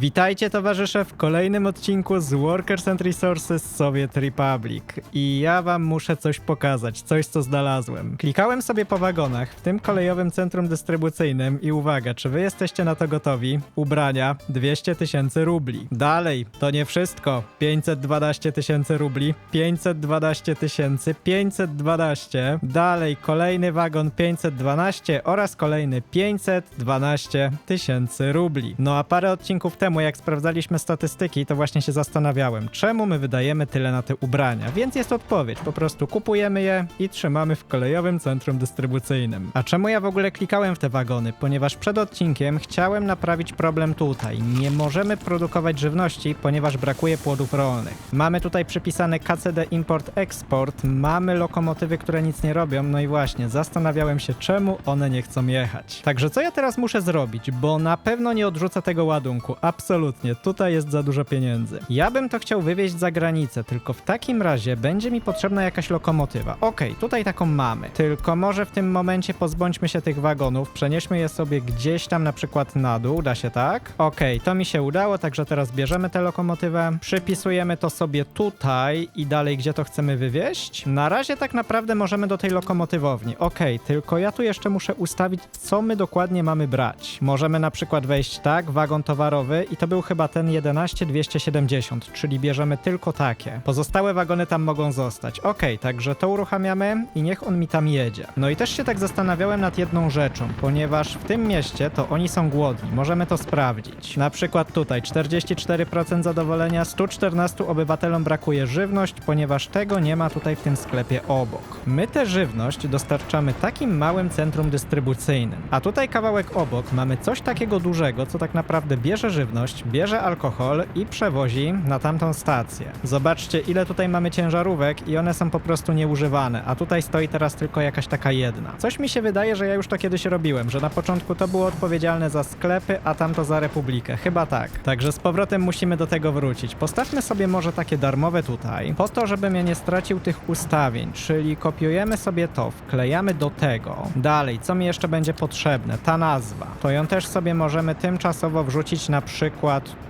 Witajcie towarzysze w kolejnym odcinku z Workers and Resources Soviet Republic. I ja wam muszę coś pokazać, coś co znalazłem. Klikałem sobie po wagonach w tym kolejowym centrum dystrybucyjnym i uwaga, czy wy jesteście na to gotowi? Ubrania 200 tysięcy rubli. Dalej, to nie wszystko. 512 tysięcy rubli, 512 tysięcy, 512. Dalej, kolejny wagon 512 oraz kolejny 512 tysięcy rubli. No a parę odcinków temu, jak sprawdzaliśmy statystyki, to właśnie się zastanawiałem, czemu my wydajemy tyle na te ubrania. Więc jest odpowiedź, po prostu kupujemy je i trzymamy w kolejowym centrum dystrybucyjnym. A czemu ja w ogóle klikałem w te wagony? Ponieważ przed odcinkiem chciałem naprawić problem tutaj. Nie możemy produkować żywności, ponieważ brakuje płodów rolnych. Mamy tutaj przypisane KCD Import-Export, mamy lokomotywy, które nic nie robią, no i właśnie, zastanawiałem się, czemu one nie chcą jechać. Także co ja teraz muszę zrobić, bo na pewno nie odrzucę tego ładunku, absolutnie, tutaj jest za dużo pieniędzy. Ja bym to chciał wywieźć za granicę, tylko w takim razie będzie mi potrzebna jakaś lokomotywa. Okej, tutaj taką mamy, tylko może w tym momencie pozbądźmy się tych wagonów, przenieśmy je sobie gdzieś tam na przykład na dół, da się tak? Okej, to mi się udało, także teraz bierzemy tę lokomotywę, przypisujemy to sobie tutaj i dalej, gdzie to chcemy wywieźć. Na razie tak naprawdę możemy do tej lokomotywowni. Okej, tylko ja tu jeszcze muszę ustawić, co my dokładnie mamy brać. Możemy na przykład wejść tak, wagon towarowy i to był chyba ten 11270, czyli bierzemy tylko takie. Pozostałe wagony tam mogą zostać. Okej, także to uruchamiamy i niech on mi tam jedzie. No i też się tak zastanawiałem nad jedną rzeczą, ponieważ w tym mieście to oni są głodni. Możemy to sprawdzić. Na przykład tutaj 44% zadowolenia, 114 obywatelom brakuje żywność, ponieważ tego nie ma tutaj w tym sklepie obok. My tę żywność dostarczamy takim małym centrum dystrybucyjnym, a tutaj kawałek obok mamy coś takiego dużego, co tak naprawdę bierze żywność, bierze alkohol i przewozi na tamtą stację. Zobaczcie, ile tutaj mamy ciężarówek i one są po prostu nieużywane, a tutaj stoi teraz tylko jakaś taka jedna. Coś mi się wydaje, że ja już to kiedyś robiłem, że na początku to było odpowiedzialne za sklepy, a tamto za Republikę. Chyba tak. Także z powrotem musimy do tego wrócić. Postawmy sobie może takie darmowe tutaj, po to, żebym ja nie stracił tych ustawień, czyli kopiujemy sobie to, wklejamy do tego. Dalej, co mi jeszcze będzie potrzebne? Ta nazwa. To ją też sobie możemy tymczasowo wrzucić na przykład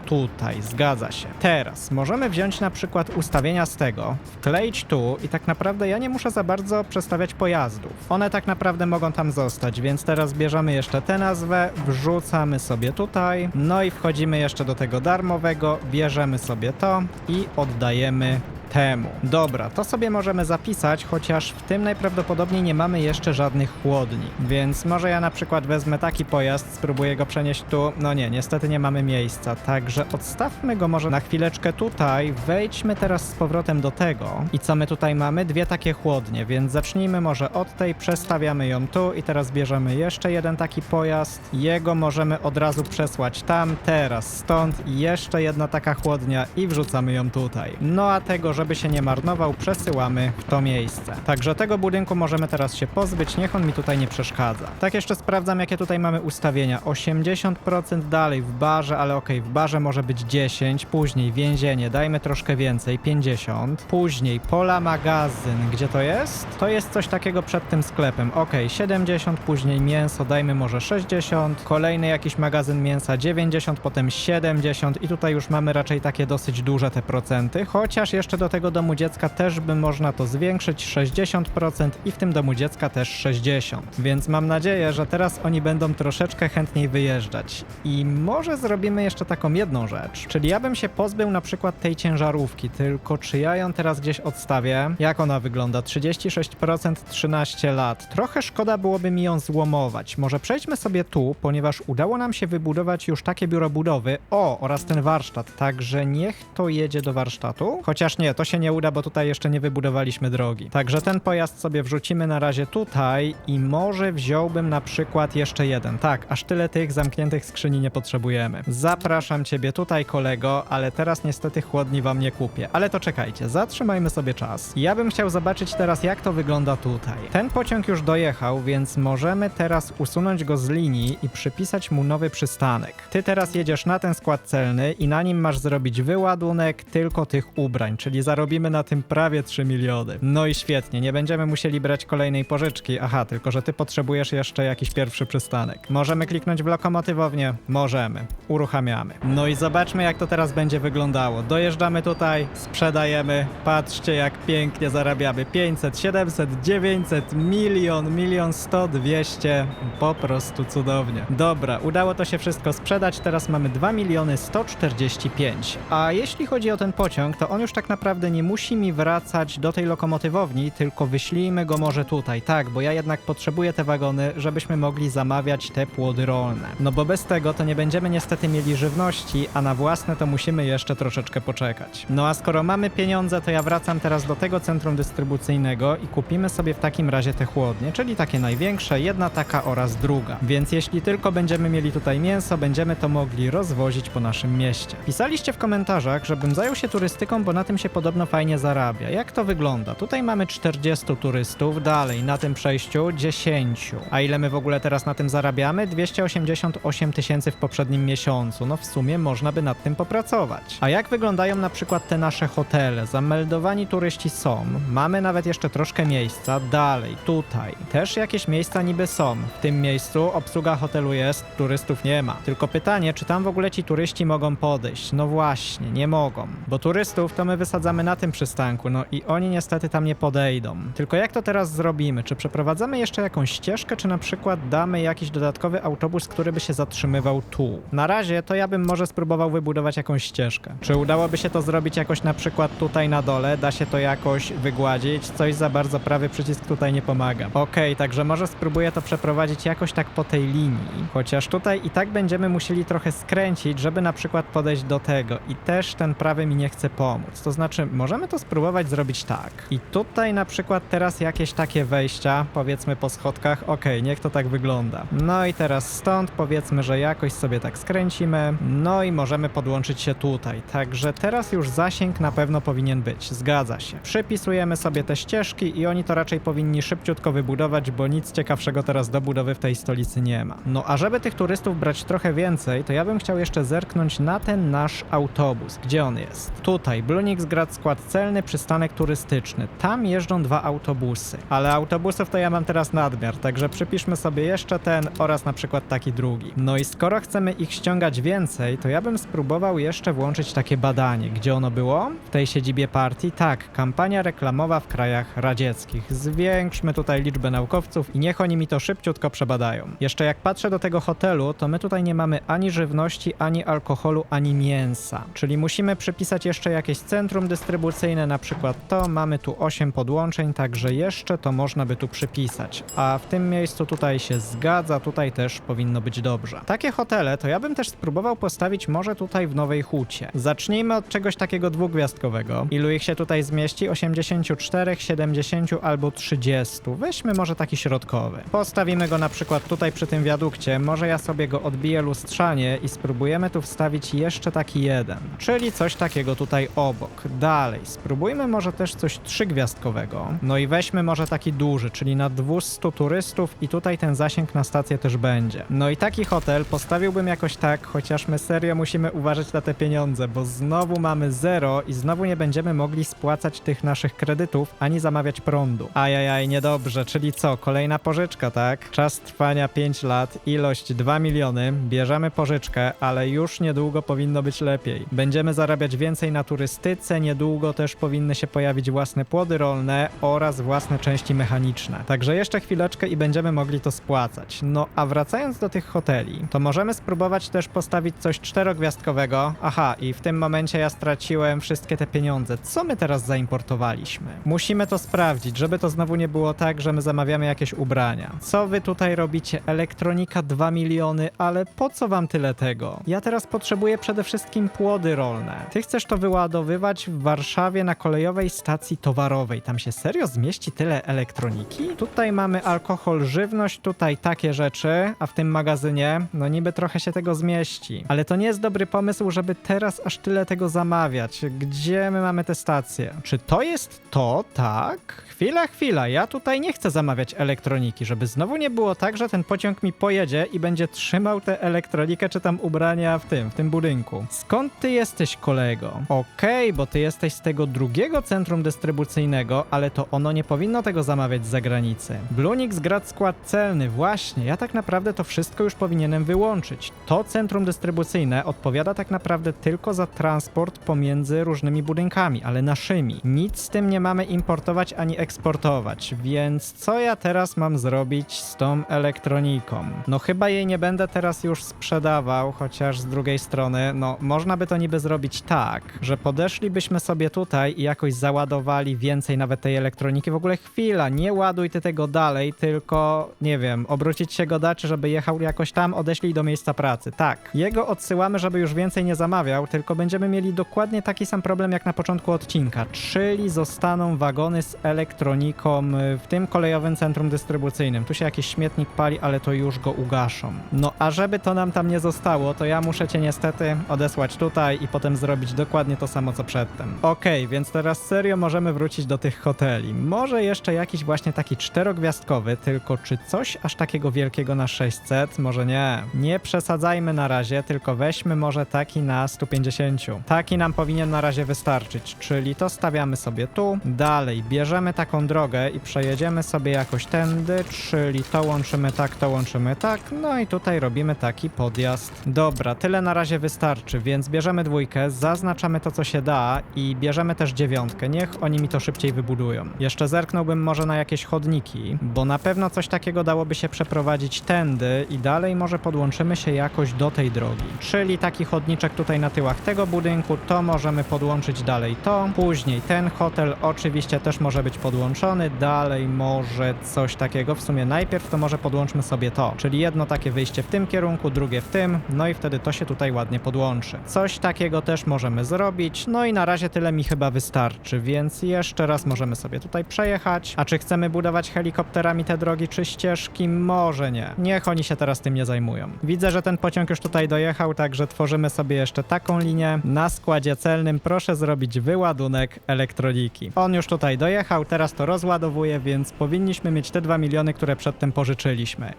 tutaj, zgadza się. Teraz możemy wziąć na przykład ustawienia z tego, wkleić tu i tak naprawdę ja nie muszę za bardzo przestawiać pojazdów. One tak naprawdę mogą tam zostać, więc teraz bierzemy jeszcze tę nazwę, wrzucamy sobie tutaj, no i wchodzimy jeszcze do tego darmowego, bierzemy sobie to i oddajemy temu. Dobra, to sobie możemy zapisać, chociaż w tym najprawdopodobniej nie mamy jeszcze żadnych chłodni. Więc może ja na przykład wezmę taki pojazd, spróbuję go przenieść tu. No nie, niestety nie mamy miejsca, także odstawmy go może na chwileczkę tutaj. Wejdźmy teraz z powrotem do tego. I co my tutaj mamy? Dwie takie chłodnie, więc zacznijmy może od tej, przestawiamy ją tu i teraz bierzemy jeszcze jeden taki pojazd. Jego możemy od razu przesłać tam, teraz, stąd jeszcze jedna taka chłodnia i wrzucamy ją tutaj. No a tego, żeby się nie marnował, przesyłamy w to miejsce. Także tego budynku możemy teraz się pozbyć, niech on mi tutaj nie przeszkadza. Tak jeszcze sprawdzam, jakie tutaj mamy ustawienia. 80% dalej w barze, ale okej, w barze może być 10, później więzienie, dajmy troszkę więcej, 50. Później pola magazyn, gdzie to jest? To jest coś takiego przed tym sklepem. Okej, 70, później mięso, dajmy może 60. Kolejny jakiś magazyn mięsa 90, potem 70 i tutaj już mamy raczej takie dosyć duże te procenty, chociaż jeszcze do tego domu dziecka też by można to zwiększyć 60% i w tym domu dziecka też 60. Więc mam nadzieję, że teraz oni będą troszeczkę chętniej wyjeżdżać. I może zrobimy jeszcze taką jedną rzecz, czyli ja bym się pozbył na przykład tej ciężarówki, tylko czy ja ją teraz gdzieś odstawię? Jak ona wygląda? 36% 13 lat. Trochę szkoda byłoby mi ją złomować. Może przejdźmy sobie tu, ponieważ udało nam się wybudować już takie biuro budowy. O, oraz ten warsztat, także niech to jedzie do warsztatu. Chociaż nie, to się nie uda, bo tutaj jeszcze nie wybudowaliśmy drogi. Także ten pojazd sobie wrzucimy na razie tutaj i może wziąłbym na przykład jeszcze jeden. Tak, aż tyle tych zamkniętych skrzyni nie potrzebujemy. Zapraszam ciebie tutaj, kolego, ale teraz niestety chłodni wam nie kupię. Ale to czekajcie, zatrzymajmy sobie czas. Ja bym chciał zobaczyć teraz, jak to wygląda tutaj. Ten pociąg już dojechał, więc możemy teraz usunąć go z linii i przypisać mu nowy przystanek. Ty teraz jedziesz na ten skład celny i na nim masz zrobić wyładunek tylko tych ubrań, czyli zarobimy na tym prawie 3 miliony. No i świetnie, nie będziemy musieli brać kolejnej pożyczki. Aha, tylko że ty potrzebujesz jeszcze jakiś pierwszy przystanek. Możemy kliknąć w lokomotywownię? Możemy. Uruchamiamy. No i zobaczmy, jak to teraz będzie wyglądało. Dojeżdżamy tutaj, sprzedajemy. Patrzcie, jak pięknie zarabiamy. 500, 700, 900, milion, milion 100, 200. Po prostu cudownie. Dobra, udało to się wszystko sprzedać. Teraz mamy 2 miliony 145. A jeśli chodzi o ten pociąg, to on już tak naprawdę nie musi mi wracać do tej lokomotywowni, tylko wyślijmy go może tutaj. Tak, bo ja jednak potrzebuję te wagony, żebyśmy mogli zamawiać te płody rolne. No bo bez tego to nie będziemy niestety mieli żywności, a na własne to musimy jeszcze troszeczkę poczekać. No a skoro mamy pieniądze, to ja wracam teraz do tego centrum dystrybucyjnego i kupimy sobie w takim razie te chłodnie, czyli takie największe, jedna taka oraz druga. Więc jeśli tylko będziemy mieli tutaj mięso, będziemy to mogli rozwozić po naszym mieście. Pisaliście w komentarzach, żebym zajął się turystyką, bo na tym się podobno fajnie zarabia. Jak to wygląda? Tutaj mamy 40 turystów, dalej na tym przejściu 10. A ile my w ogóle teraz na tym zarabiamy? 288 tysięcy w poprzednim miesiącu. No w sumie można by nad tym popracować. A jak wyglądają na przykład te nasze hotele? Zameldowani turyści są. Mamy nawet jeszcze troszkę miejsca. Dalej, tutaj. Też jakieś miejsca niby są. W tym miejscu obsługa hotelu jest, turystów nie ma. Tylko pytanie, czy tam w ogóle ci turyści mogą podejść? No właśnie, nie mogą. Bo turystów to my wysadzamy na tym przystanku, no i oni niestety tam nie podejdą. Tylko jak to teraz zrobimy? Czy przeprowadzamy jeszcze jakąś ścieżkę, czy na przykład damy jakiś dodatkowy autobus, który by się zatrzymywał tu? Na razie to ja bym może spróbował wybudować jakąś ścieżkę. Czy udałoby się to zrobić jakoś na przykład tutaj na dole? Da się to jakoś wygładzić? Coś za bardzo prawy przycisk tutaj nie pomaga. Okej, także może spróbuję to przeprowadzić jakoś tak po tej linii. Chociaż tutaj i tak będziemy musieli trochę skręcić, żeby na przykład podejść do tego. I też ten prawy mi nie chce pomóc. To znaczy, możemy to spróbować zrobić tak. I tutaj na przykład teraz jakieś takie wejścia, powiedzmy po schodkach. Okej, niech to tak wygląda. No i teraz stąd powiedzmy, że jakoś sobie tak skręcimy. No i możemy podłączyć się tutaj. Także teraz już zasięg na pewno powinien być. Zgadza się. Przypisujemy sobie te ścieżki i oni to raczej powinni szybciutko wybudować, bo nic ciekawszego teraz do budowy w tej stolicy nie ma. No a żeby tych turystów brać trochę więcej, to ja bym chciał jeszcze zerknąć na ten nasz autobus. Gdzie on jest? Tutaj, Bluniksgrad skład celny, przystanek turystyczny. Tam jeżdżą dwa autobusy. Ale autobusów to ja mam teraz nadmiar, także przypiszmy sobie jeszcze ten oraz na przykład taki drugi. No i skoro chcemy ich ściągać więcej, to ja bym spróbował jeszcze włączyć takie badanie. Gdzie ono było? W tej siedzibie partii? Tak, kampania reklamowa w krajach radzieckich. Zwiększmy tutaj liczbę naukowców i niech oni mi to szybciutko przebadają. Jeszcze jak patrzę do tego hotelu, to my tutaj nie mamy ani żywności, ani alkoholu, ani mięsa. Czyli musimy przypisać jeszcze jakieś centrum dystrybucyjne, na przykład to. Mamy tu 8 podłączeń, także jeszcze to można by tu przypisać. A w tym miejscu tutaj się zgadza, tutaj też powinno być dobrze. Takie hotele to ja bym też spróbował postawić może tutaj w Nowej Hucie. Zacznijmy od czegoś takiego dwugwiazdkowego. Ilu ich się tutaj zmieści? 84, 70 albo 30. Weźmy może taki środkowy. Postawimy go na przykład tutaj przy tym wiadukcie. Może ja sobie go odbiję lustrzanie i spróbujemy tu wstawić jeszcze taki jeden. Czyli coś takiego tutaj obok. Dalej, spróbujmy może też coś trzygwiazdkowego. No i weźmy może taki duży, czyli na 200 turystów i tutaj ten zasięg na stację też będzie. No i taki hotel postawiłbym jakoś tak, chociaż my serio musimy uważać na te pieniądze, bo znowu mamy zero i znowu nie będziemy mogli spłacać tych naszych kredytów, ani zamawiać prądu. Ajajaj, niedobrze, czyli co, kolejna pożyczka, tak? Czas trwania 5 lat, ilość 2 miliony, bierzemy pożyczkę, ale już niedługo powinno być lepiej. Będziemy zarabiać więcej na turystyce, niedługo też powinny się pojawić własne płody rolne oraz własne części mechaniczne. Także jeszcze chwileczkę i będziemy mogli to spłacać. No a wracając do tych hoteli, to możemy spróbować też postawić coś czterogwiazdkowego. Aha, i w tym momencie ja straciłem wszystkie te pieniądze. Co my teraz zaimportowaliśmy? Musimy to sprawdzić, żeby to znowu nie było tak, że my zamawiamy jakieś ubrania. Co wy tutaj robicie? Elektronika 2 miliony, ale po co wam tyle tego? Ja teraz potrzebuję przede wszystkim płody rolne. Ty chcesz to wyładowywać w Warszawie na kolejowej stacji towarowej. Tam się serio zmieści tyle elektroniki? Tutaj mamy alkohol, żywność, tutaj takie rzeczy, a w tym magazynie, no niby trochę się tego zmieści. Ale to nie jest dobry pomysł, żeby teraz aż tyle tego zamawiać. Gdzie my mamy te stacje? Czy to jest to? Tak? Chwila, chwila, ja tutaj nie chcę zamawiać elektroniki, żeby znowu nie było tak, że ten pociąg mi pojedzie i będzie trzymał tę elektronikę czy tam ubrania w tym, w tym budynku. Skąd ty jesteś, kolego? Okej, bo ty jesteś jesteś z tego drugiego centrum dystrybucyjnego, ale to ono nie powinno tego zamawiać z zagranicy. Blunix Grad skład celny, właśnie, ja tak naprawdę to wszystko już powinienem wyłączyć. To centrum dystrybucyjne odpowiada tak naprawdę tylko za transport pomiędzy różnymi budynkami, ale naszymi. Nic z tym nie mamy importować ani eksportować, więc co ja teraz mam zrobić z tą elektroniką? No chyba jej nie będę teraz już sprzedawał, chociaż z drugiej strony, no można by to niby zrobić tak, że podeszlibyśmy sobie tutaj i jakoś załadowali więcej nawet tej elektroniki. W ogóle chwila, nie ładuj ty tego dalej, tylko nie wiem, obrócić się go da, żeby jechał jakoś tam, odeślij do miejsca pracy. Tak, jego odsyłamy, żeby już więcej nie zamawiał, tylko będziemy mieli dokładnie taki sam problem jak na początku odcinka, czyli zostaną wagony z elektroniką y, w tym kolejowym centrum dystrybucyjnym. Tu się jakiś śmietnik pali, ale to już go ugaszą. No a żeby to nam tam nie zostało, to ja muszę cię niestety odesłać tutaj i potem zrobić dokładnie to samo co przedtem. Okej, więc teraz serio możemy wrócić do tych hoteli. Może jeszcze jakiś właśnie taki czterogwiazdkowy, tylko czy coś aż takiego wielkiego na 600? Może nie. Nie przesadzajmy na razie, tylko weźmy może taki na 150. Taki nam powinien na razie wystarczyć, czyli to stawiamy sobie tu. Dalej, bierzemy taką drogę i przejedziemy sobie jakoś tędy, czyli to łączymy tak, to łączymy tak, no i tutaj robimy taki podjazd. Dobra, tyle na razie wystarczy, więc bierzemy dwójkę, zaznaczamy to, co się da i bierzemy też dziewiątkę. Niech oni mi to szybciej wybudują. Jeszcze zerknąłbym może na jakieś chodniki, bo na pewno coś takiego dałoby się przeprowadzić tędy i dalej może podłączymy się jakoś do tej drogi. Czyli taki chodniczek tutaj na tyłach tego budynku, to możemy podłączyć dalej to. Później ten hotel oczywiście też może być podłączony, dalej może coś takiego. W sumie najpierw to może podłączmy sobie to, czyli jedno takie wyjście w tym kierunku, drugie w tym, no i wtedy to się tutaj ładnie podłączy. Coś takiego też możemy zrobić, no i na razie tyle mi chyba wystarczy, więc jeszcze raz możemy sobie tutaj przejechać. A czy chcemy budować helikopterami te drogi czy ścieżki? Może nie. Niech oni się teraz tym nie zajmują. Widzę, że ten pociąg już tutaj dojechał, także tworzymy sobie jeszcze taką linię. Na składzie celnym proszę zrobić wyładunek elektroniki. On już tutaj dojechał, teraz to rozładowuje, więc powinniśmy mieć te 2 miliony, które przedtem pożyczyliśmy.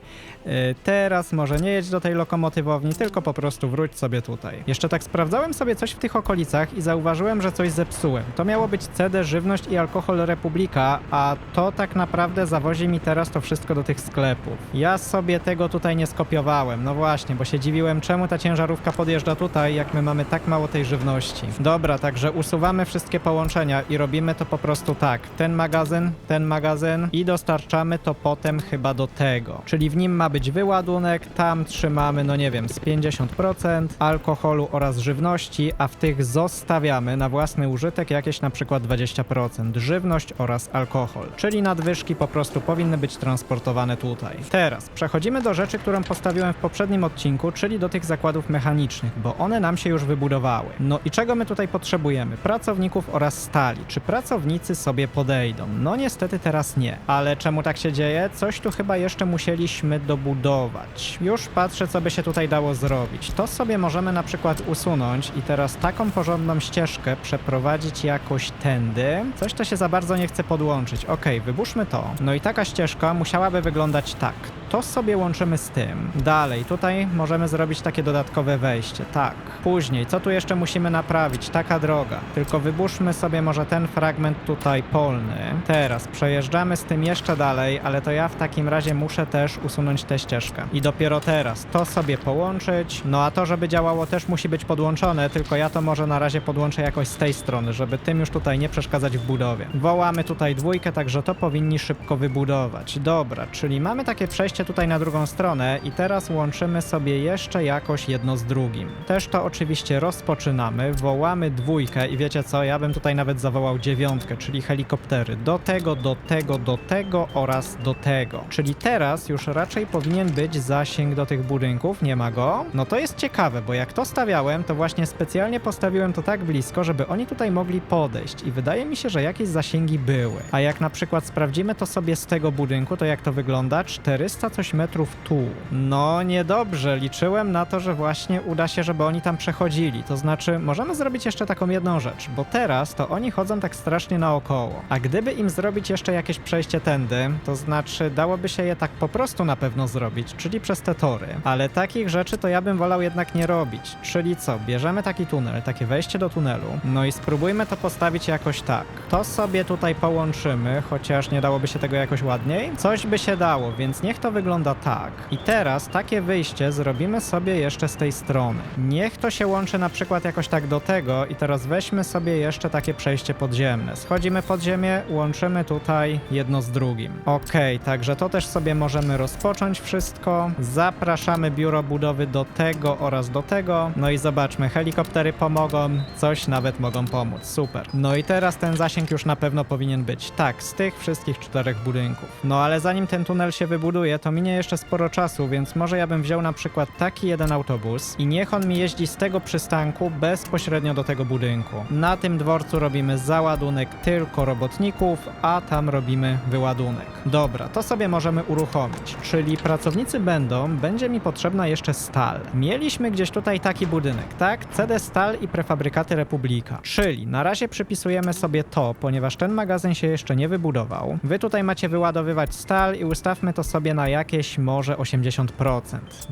Yy, teraz może nie jedź do tej lokomotywowni, tylko po prostu wróć sobie tutaj. Jeszcze tak sprawdzałem sobie coś w tych okolicach i zauważyłem, że coś zepsułem. To miało być CD, żywność i alkohol Republika, a to tak naprawdę zawozi mi teraz to wszystko do tych sklepów. Ja sobie tego tutaj nie skopiowałem, no właśnie, bo się dziwiłem, czemu ta ciężarówka podjeżdża tutaj, jak my mamy tak mało tej żywności. Dobra, także usuwamy wszystkie połączenia i robimy to po prostu tak. Ten magazyn, ten magazyn i dostarczamy to potem chyba do tego. Czyli w nim ma być wyładunek, tam trzymamy, no nie wiem, z 50% alkoholu oraz żywności, a w tych zostawiamy na własny użytek jakieś na przykład 20% żywność oraz alkohol. Czyli nadwyżki po prostu powinny być transportowane tutaj. Teraz przechodzimy do rzeczy, którą postawiłem w poprzednim odcinku, czyli do tych zakładów mechanicznych, bo one nam się już wybudowały. No i czego my tutaj potrzebujemy? Pracowników oraz stali. Czy pracownicy sobie podejdą? No niestety teraz nie. Ale czemu tak się dzieje? Coś tu chyba jeszcze musieliśmy dobudować. Już patrzę, co by się tutaj dało zrobić. To sobie możemy na przykład usunąć i teraz taką porządną ścieżkę przeprowadzić jakoś tędy. Coś to się za bardzo nie chce podłączyć. Okej, wybuszmy to. No i taka ścieżka musiałaby wyglądać tak. To sobie łączymy z tym. Dalej, tutaj możemy zrobić takie dodatkowe wejście. Tak. Później, co tu jeszcze musimy naprawić? Taka droga. Tylko wybuszmy sobie może ten fragment tutaj polny. Teraz przejeżdżamy z tym jeszcze dalej, ale to ja w takim razie muszę też usunąć tę ścieżkę. I dopiero teraz to sobie połączyć. No a to, żeby działało też musi być podłączone, tylko ja to może na razie podłączę jakoś z tej strony, żeby tym już tutaj nie przeszkadzać w budowie. Wołamy tutaj dwójkę, także to powinni szybko wybudować. Dobra, czyli mamy takie przejście tutaj na drugą stronę i teraz łączymy sobie jeszcze jakoś jedno z drugim. Też to oczywiście rozpoczynamy, wołamy dwójkę i wiecie co, ja bym tutaj nawet zawołał dziewiątkę, czyli helikoptery. Do tego, do tego, do tego oraz do tego. Czyli teraz już raczej powinien być zasięg do tych budynków, nie ma go? No to jest ciekawe, bo jak to stawiałem, to właśnie specjalnie postawiłem to tak blisko, żeby tutaj mogli podejść i wydaje mi się, że jakieś zasięgi były. A jak na przykład sprawdzimy to sobie z tego budynku, to jak to wygląda? 400 coś metrów tu. No niedobrze, liczyłem na to, że właśnie uda się, żeby oni tam przechodzili. To znaczy, możemy zrobić jeszcze taką jedną rzecz, bo teraz to oni chodzą tak strasznie naokoło. A gdyby im zrobić jeszcze jakieś przejście tędy, to znaczy dałoby się je tak po prostu na pewno zrobić, czyli przez te tory. Ale takich rzeczy to ja bym wolał jednak nie robić. Czyli co, bierzemy taki tunel, takie wejście do tunelu, no No i spróbujmy to postawić jakoś tak. To sobie tutaj połączymy, chociaż nie dałoby się tego jakoś ładniej. Coś by się dało, więc niech to wygląda tak. I teraz takie wyjście zrobimy sobie jeszcze z tej strony. Niech to się łączy na przykład jakoś tak do tego i teraz weźmy sobie jeszcze takie przejście podziemne. Schodzimy pod ziemię, łączymy tutaj jedno z drugim. Okej, także to też sobie możemy rozpocząć wszystko. Zapraszamy biuro budowy do tego oraz do tego. No i zobaczmy, helikoptery pomogą, coś nawet mogą pomóc. Super. No i teraz ten zasięg już na pewno powinien być. Tak, z tych wszystkich czterech budynków. No ale zanim ten tunel się wybuduje, to minie jeszcze sporo czasu, więc może ja bym wziął na przykład taki jeden autobus i niech on mi jeździ z tego przystanku bezpośrednio do tego budynku. Na tym dworcu robimy załadunek tylko robotników, a tam robimy wyładunek. Dobra, to sobie możemy uruchomić. Czyli pracownicy będą, będzie mi potrzebna jeszcze stal. Mieliśmy gdzieś tutaj taki budynek, tak? CD Stal i prefabrykaty Republika. Czyli na razie przypisujemy sobie to, ponieważ ten magazyn się jeszcze nie wybudował. Wy tutaj macie wyładowywać stal i ustawmy to sobie na jakieś może 80%.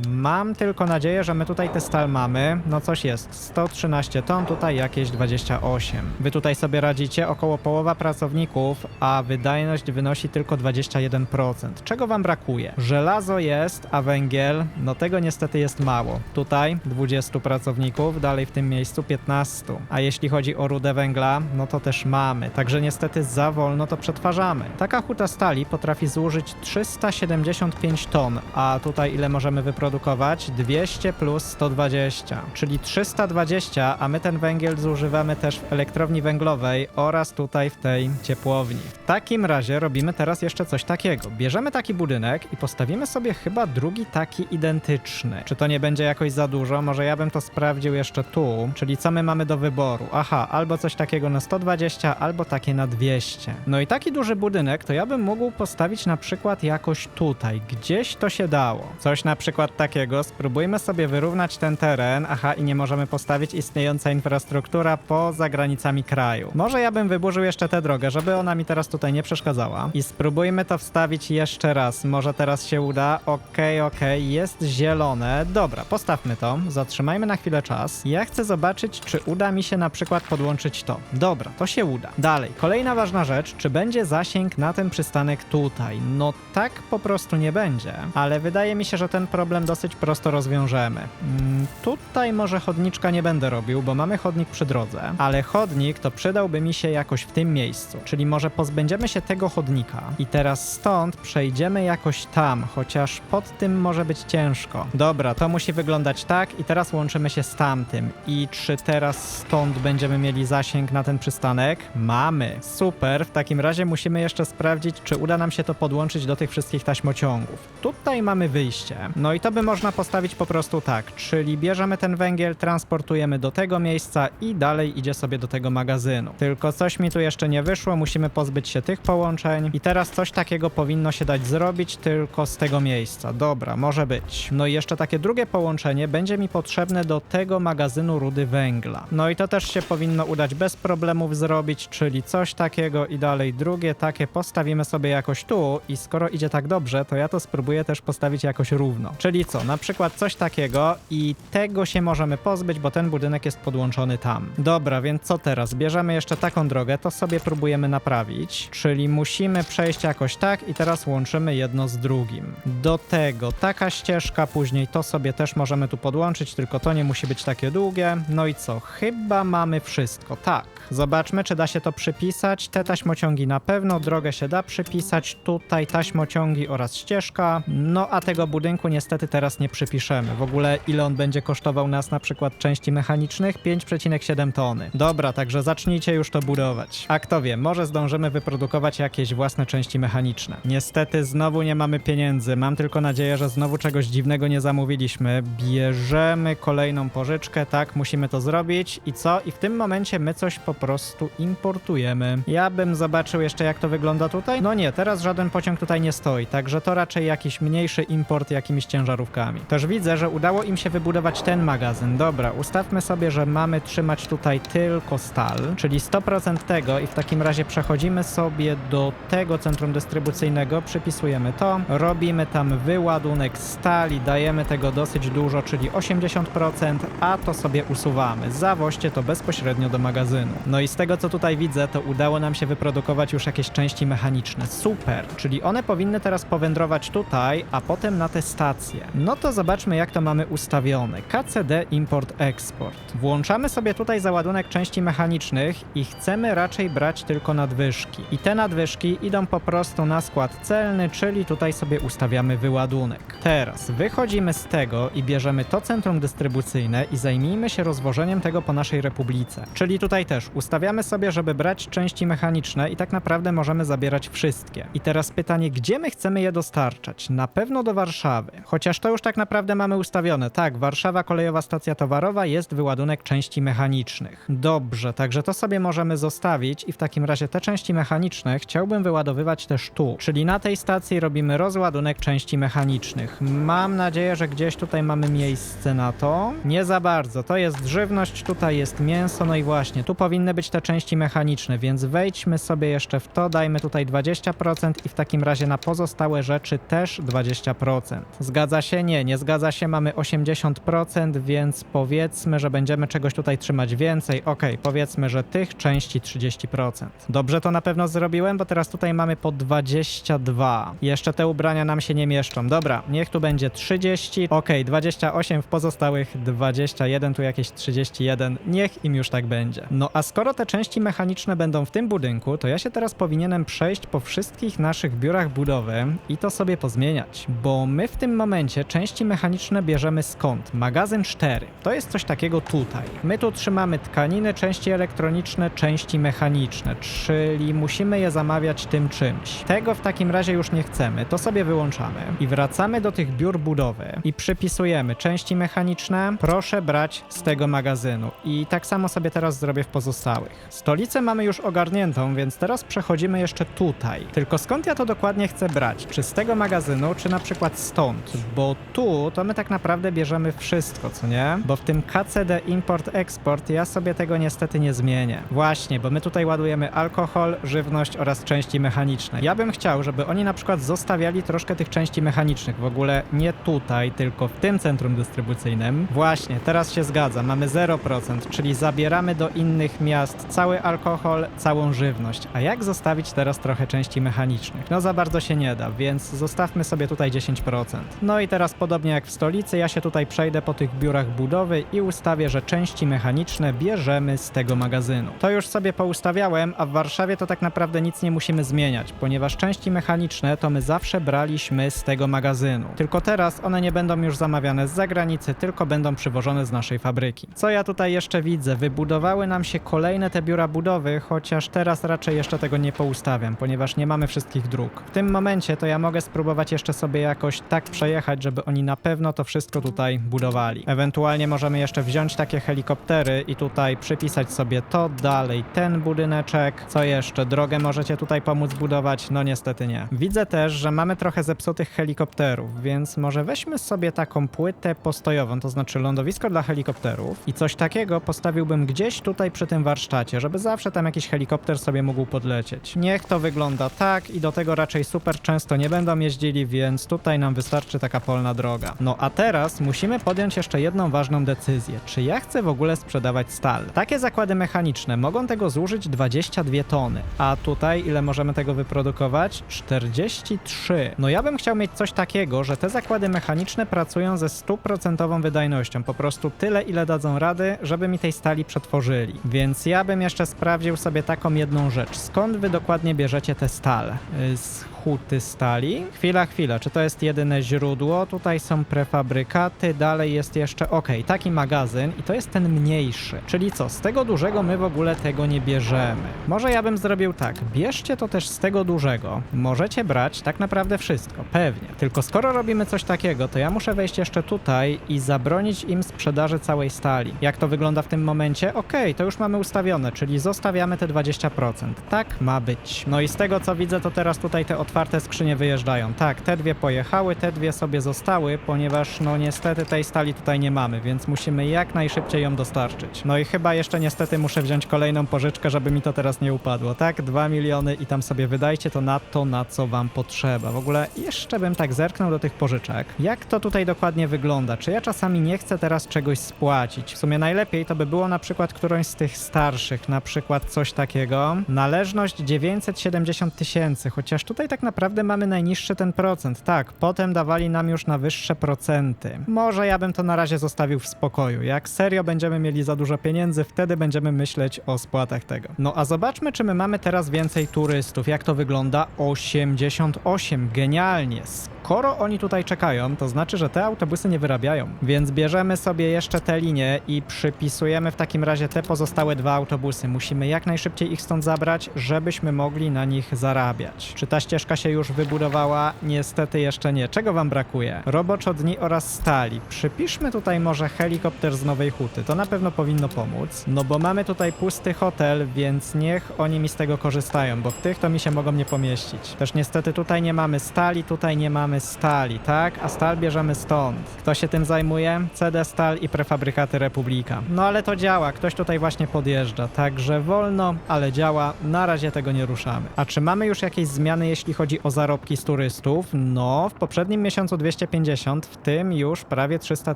Mam tylko nadzieję, że my tutaj te stal mamy. No coś jest, 113 ton, tutaj jakieś 28. Wy tutaj sobie radzicie, około połowa pracowników, a wydajność wynosi tylko 21%. Czego wam brakuje? Żelazo jest, a węgiel, no tego niestety jest mało. Tutaj 20 pracowników, dalej w tym miejscu 15. A jeśli chodzi o rudę węgla, no to też mamy. Także niestety za wolno to przetwarzamy. Taka huta stali potrafi zużyć 375 ton, a tutaj ile możemy wyprodukować? 200 plus 120, czyli 320, a my ten węgiel zużywamy też w elektrowni węglowej oraz tutaj w tej ciepłowni. W takim razie robimy teraz jeszcze coś takiego. Bierzemy taki budynek i postawimy sobie chyba drugi taki identyczny. Czy to nie będzie jakoś za dużo? Może ja bym to sprawdził jeszcze tu, czyli co my mamy do wyboru? Aha, albo coś takiego na 120, albo takie na 200. No i taki duży budynek to ja bym mógł postawić na przykład jakoś tutaj, gdzieś to się dało. Coś na przykład takiego, spróbujmy sobie wyrównać ten teren, aha i nie możemy postawić istniejąca infrastruktura poza granicami kraju. Może ja bym wyburzył jeszcze tę drogę, żeby ona mi teraz tutaj nie przeszkadzała. I spróbujmy to wstawić jeszcze raz, może teraz się uda. Okej, okej, jest zielone. Dobra, postawmy to, zatrzymajmy na chwilę czas. Ja chcę zobaczyć, czy uda mi się na przykład podłączyć to. Dobra, to się uda. Dalej, kolejna ważna rzecz, czy będzie zasięg na ten przystanek tutaj? No tak po prostu nie będzie, ale wydaje mi się, że ten problem dosyć prosto rozwiążemy. Mm, tutaj może chodniczka nie będę robił, bo mamy chodnik przy drodze, ale chodnik to przydałby mi się jakoś w tym miejscu, czyli może pozbędziemy się tego chodnika i teraz stąd przejdziemy jakoś tam, chociaż pod tym może być ciężko. Dobra, to musi wyglądać tak i teraz łączymy się z tamtym. I czy teraz stąd będziemy mieli zasięg na ten przystanek? Mamy. Super, w takim razie musimy jeszcze sprawdzić, czy uda nam się to podłączyć do tych wszystkich taśmociągów. Tutaj mamy wyjście. No i to by można postawić po prostu tak, czyli bierzemy ten węgiel, transportujemy do tego miejsca i dalej idzie sobie do tego magazynu. Tylko coś mi tu jeszcze nie wyszło, musimy pozbyć się tych połączeń i teraz coś takiego powinno się dać zrobić tylko z tego miejsca. Dobra, może być. No i jeszcze takie drugie połączenie będzie mi potrzebne do tego magazynu rudy węgla. No i to też się powinno udać bez problemów zrobić, czyli coś takiego i dalej drugie takie postawimy sobie jakoś tu i skoro idzie tak dobrze, to ja to spróbuję też postawić jakoś równo. Czyli co, na przykład coś takiego i tego się możemy pozbyć, bo ten budynek jest podłączony tam. Dobra, więc co teraz? Bierzemy jeszcze taką drogę, to sobie próbujemy naprawić, czyli musimy przejść jakoś tak i teraz łączymy jedno z drugim. Do tego taka ścieżka, później to sobie też możemy tu podłączyć, tylko to nie musi być takie długie. No i co? Chyba mamy wszystko. Tak. Zobaczmy, czy da się to przypisać. Te taśmociągi na pewno, drogę się da przypisać. Tutaj taśmociągi oraz ścieżka. No a tego budynku niestety teraz nie przypiszemy. W ogóle ile on będzie kosztował nas na przykład części mechanicznych? 5,7 tony. Dobra, także zacznijcie już to budować. A kto wie, może zdążymy wyprodukować jakieś własne części mechaniczne. Niestety znowu nie mamy pieniędzy. Mam tylko nadzieję, że znowu czegoś dziwnego nie zamówiliśmy. Bierzemy kolejną pożyczkę, tak, musimy to zrobić. I co? I w tym momencie my coś po prostu importujemy. Ja bym zobaczył jeszcze jak to wygląda tutaj. No nie, teraz żaden pociąg tutaj nie stoi, także to raczej jakiś mniejszy import jakimiś ciężarówkami. Też widzę, że udało im się wybudować ten magazyn. Dobra, ustawmy sobie, że mamy trzymać tutaj tylko stal, czyli 100% tego i w takim razie przechodzimy sobie do tego centrum dystrybucyjnego, przypisujemy to, robimy tam wyładunek stali, dajemy tego dosyć dużo, czyli 80%, a to sobie usuwamy. Zawoźcie to bezpośrednio bezpośrednio do magazynu. No i z tego co tutaj widzę, to udało nam się wyprodukować już jakieś części mechaniczne. Super, czyli one powinny teraz powędrować tutaj, a potem na te stacje. No to zobaczmy jak to mamy ustawione. KCD Import Export. Włączamy sobie tutaj załadunek części mechanicznych i chcemy raczej brać tylko nadwyżki. I te nadwyżki idą po prostu na skład celny, czyli tutaj sobie ustawiamy wyładunek. Teraz wychodzimy z tego i bierzemy to centrum dystrybucyjne i zajmijmy się rozwożeniem tego po naszej republice. Czyli tutaj też ustawiamy sobie, żeby brać części mechaniczne i tak naprawdę możemy zabierać wszystkie. I teraz pytanie, gdzie my chcemy je dostarczać? Na pewno do Warszawy. Chociaż to już tak naprawdę mamy ustawione. Tak, Warszawa Kolejowa Stacja Towarowa jest wyładunek części mechanicznych. Dobrze, także to sobie możemy zostawić i w takim razie te części mechaniczne chciałbym wyładowywać też tu. Czyli na tej stacji robimy rozładunek części mechanicznych. Mam nadzieję, że gdzieś tutaj mamy miejsce na to. Nie za bardzo. To jest żywność, tutaj jest mięso, no i właśnie, tu powinny być te części mechaniczne, więc wejdźmy sobie jeszcze w to, dajmy tutaj 20% i w takim razie na pozostałe rzeczy też 20%. Zgadza się? Nie, nie zgadza się, mamy 80%, więc powiedzmy, że będziemy czegoś tutaj trzymać więcej. Okej, powiedzmy, że tych części 30%. Dobrze to na pewno zrobiłem, bo teraz tutaj mamy po 22. Jeszcze te ubrania nam się nie mieszczą. Dobra, niech tu będzie 30. Okej, 28 w pozostałych 21, tu jakieś 31. Niech im już tak będzie. No a skoro te części mechaniczne będą w tym budynku, to ja się teraz powinienem przejść po wszystkich naszych biurach budowy i to sobie pozmieniać. Bo my w tym momencie części mechaniczne bierzemy skąd? Magazyn 4. To jest coś takiego tutaj. My tu trzymamy tkaniny, części elektroniczne, części mechaniczne, czyli musimy je zamawiać tym czymś. Tego w takim razie już nie chcemy, to sobie wyłączamy i wracamy do tych biur budowy i przypisujemy części mechaniczne, proszę brać z tego magazynu. I tak samo sobie teraz zrobię w pozostałych. Stolicę mamy już ogarniętą, więc teraz przechodzimy jeszcze tutaj. Tylko skąd ja to dokładnie chcę brać? Czy z tego magazynu, czy na przykład stąd? Bo tu to my tak naprawdę bierzemy wszystko, co nie? Bo w tym KCD Import-Export ja sobie tego niestety nie zmienię. Właśnie, bo my tutaj ładujemy alkohol, żywność oraz części mechaniczne. Ja bym chciał, żeby oni na przykład zostawiali troszkę tych części mechanicznych. W ogóle nie tutaj, tylko w tym centrum dystrybucyjnym. Właśnie, teraz się zgadza. Mamy 0%, czyli zabieramy do innych miast cały alkohol, całą żywność. A jak zostawić teraz trochę części mechanicznych? No za bardzo się nie da, więc zostawmy sobie tutaj 10%. No i teraz podobnie jak w stolicy, ja się tutaj przejdę po tych biurach budowy i ustawię, że części mechaniczne bierzemy z tego magazynu. To już sobie poustawiałem, a w Warszawie to tak naprawdę nic nie musimy zmieniać, ponieważ części mechaniczne to my zawsze braliśmy z tego magazynu. Tylko teraz one nie będą już zamawiane z zagranicy, tylko będą przywożone z naszej fabryki. Co ja tutaj jeszcze widzę? Wybudowały nam się kolejne te biura budowy, chociaż teraz raczej jeszcze tego nie poustawiam, ponieważ nie mamy wszystkich dróg. W tym momencie to ja mogę spróbować jeszcze sobie jakoś tak przejechać, żeby oni na pewno to wszystko tutaj budowali. Ewentualnie możemy jeszcze wziąć takie helikoptery i tutaj przypisać sobie to, dalej ten budyneczek. Co jeszcze? Drogę możecie tutaj pomóc budować? No niestety nie. Widzę też, że mamy trochę zepsutych helikopterów, więc może weźmy sobie taką płytę postojową, to znaczy lądowisko dla helikopterów i coś takiego postawiłbym gdzieś tutaj przy tym warsztacie, żeby zawsze tam jakiś helikopter sobie mógł podlecieć. Niech to wygląda tak i do tego raczej super często nie będą jeździli, więc tutaj nam wystarczy taka polna droga. No a teraz musimy podjąć jeszcze jedną ważną decyzję. Czy ja chcę w ogóle sprzedawać stal? Takie zakłady mechaniczne mogą tego zużyć 22 tony, a tutaj ile możemy tego wyprodukować? 43. No ja bym chciał mieć coś takiego, że te zakłady mechaniczne pracują ze stuprocentową wydajnością, po prostu tyle ile dadzą rady, żeby mi tej stali przetworzyli. Więc ja bym jeszcze sprawdził sobie taką jedną rzecz. Skąd wy dokładnie bierzecie te stale? Y, Z huty stali? Chwila, chwila, czy to jest jedyne źródło? Tutaj są prefabrykaty, dalej jest jeszcze, okej, taki magazyn i to jest ten mniejszy. Czyli co, z tego dużego my w ogóle tego nie bierzemy. Może ja bym zrobił tak, bierzcie to też z tego dużego. Możecie brać tak naprawdę wszystko, pewnie. Tylko skoro robimy coś takiego, to ja muszę wejść jeszcze tutaj i zabronić im sprzedaży całej stali. Jak to wygląda w tym momencie? Okej, to już mamy ustawione, czyli zostawiamy te 20%. Tak ma być. No i z tego co widzę, to teraz tutaj te otwarte skrzynie wyjeżdżają. Tak, te dwie pojechały, te dwie sobie zostały, ponieważ no niestety tej stali tutaj nie mamy, więc musimy jak najszybciej ją dostarczyć. No i chyba jeszcze niestety muszę wziąć kolejną pożyczkę, żeby mi to teraz nie upadło. Tak, 2 miliony i tam sobie wydajcie to na to, na co wam potrzeba. W ogóle jeszcze bym tak zerknął do tych pożyczek. Jak to tutaj dokładnie wygląda? Czy ja czasami nie chcę teraz czegoś spłacić? W sumie najlepiej to by było na przykład przykład którąś z tych starszych, na przykład coś takiego. Należność 970 tysięcy, chociaż tutaj tak naprawdę mamy najniższy ten procent. Tak, potem dawali nam już na wyższe procenty. Może ja bym to na razie zostawił w spokoju. Jak serio będziemy mieli za dużo pieniędzy, wtedy będziemy myśleć o spłatach tego. No a zobaczmy, czy my mamy teraz więcej turystów. Jak to wygląda? 88, genialnie. Skoro oni tutaj czekają, to znaczy, że te autobusy nie wyrabiają. Więc bierzemy sobie jeszcze te linie i przypisujemy w takim razie te pozostałe dwa autobusy. Musimy jak najszybciej ich stąd zabrać, żebyśmy mogli na nich zarabiać. Czy ta ścieżka się już wybudowała? Niestety jeszcze nie. Czego wam brakuje? Roboczo dni oraz stali. Przypiszmy tutaj może helikopter z Nowej Huty. To na pewno powinno pomóc. No bo mamy tutaj pusty hotel, więc niech oni mi z tego korzystają, bo w tych to mi się mogą nie pomieścić. Też niestety tutaj nie mamy stali, tutaj nie mamy stali, tak? A stal bierzemy stąd. Kto się tym zajmuje? CD Stal i prefabrykaty Republika. No ale to działa, ktoś tutaj właśnie podjeżdża, także wolno, ale działa. Na razie tego nie ruszamy. A czy mamy już jakieś zmiany, jeśli chodzi o zarobki z turystów? No, w poprzednim miesiącu 250, w tym już prawie 300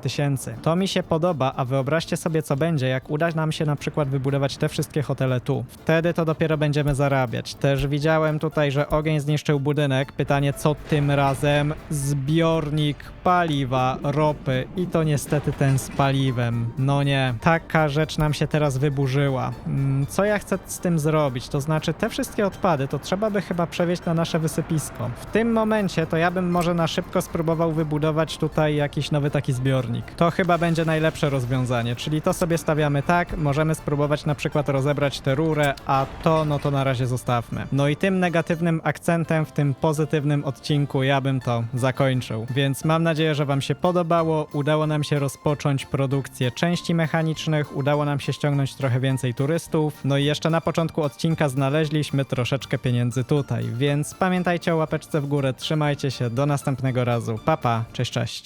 tysięcy. To mi się podoba, a wyobraźcie sobie, co będzie, jak uda nam się na przykład wybudować te wszystkie hotele tu. Wtedy to dopiero będziemy zarabiać. Też widziałem tutaj, że ogień zniszczył budynek. Pytanie, co tym razem? Zbiornik paliwa, ropy i to niestety ten z paliwem. No nie, taka rzecz nam się teraz wyburzyła. Mm, Co ja chcę z tym zrobić? To znaczy, te wszystkie odpady to trzeba by chyba przewieźć na nasze wysypisko. W tym momencie to ja bym może na szybko spróbował wybudować tutaj jakiś nowy taki zbiornik. To chyba będzie najlepsze rozwiązanie, czyli to sobie stawiamy tak, możemy spróbować na przykład rozebrać tę rurę, a to no to na razie zostawmy. No i tym negatywnym akcentem w tym pozytywnym odcinku ja bym to zakończył. Więc mam nadzieję, że Wam się podobało. Udało nam się rozpocząć produkcję części mechanicznych, udało nam się ściągnąć trochę więcej turystów. No i jeszcze na początku odcinka znaleźliśmy troszeczkę pieniędzy tutaj, więc pamiętajcie o łapeczce w górę, trzymajcie się, do następnego razu. Papa, pa, cześć, cześć.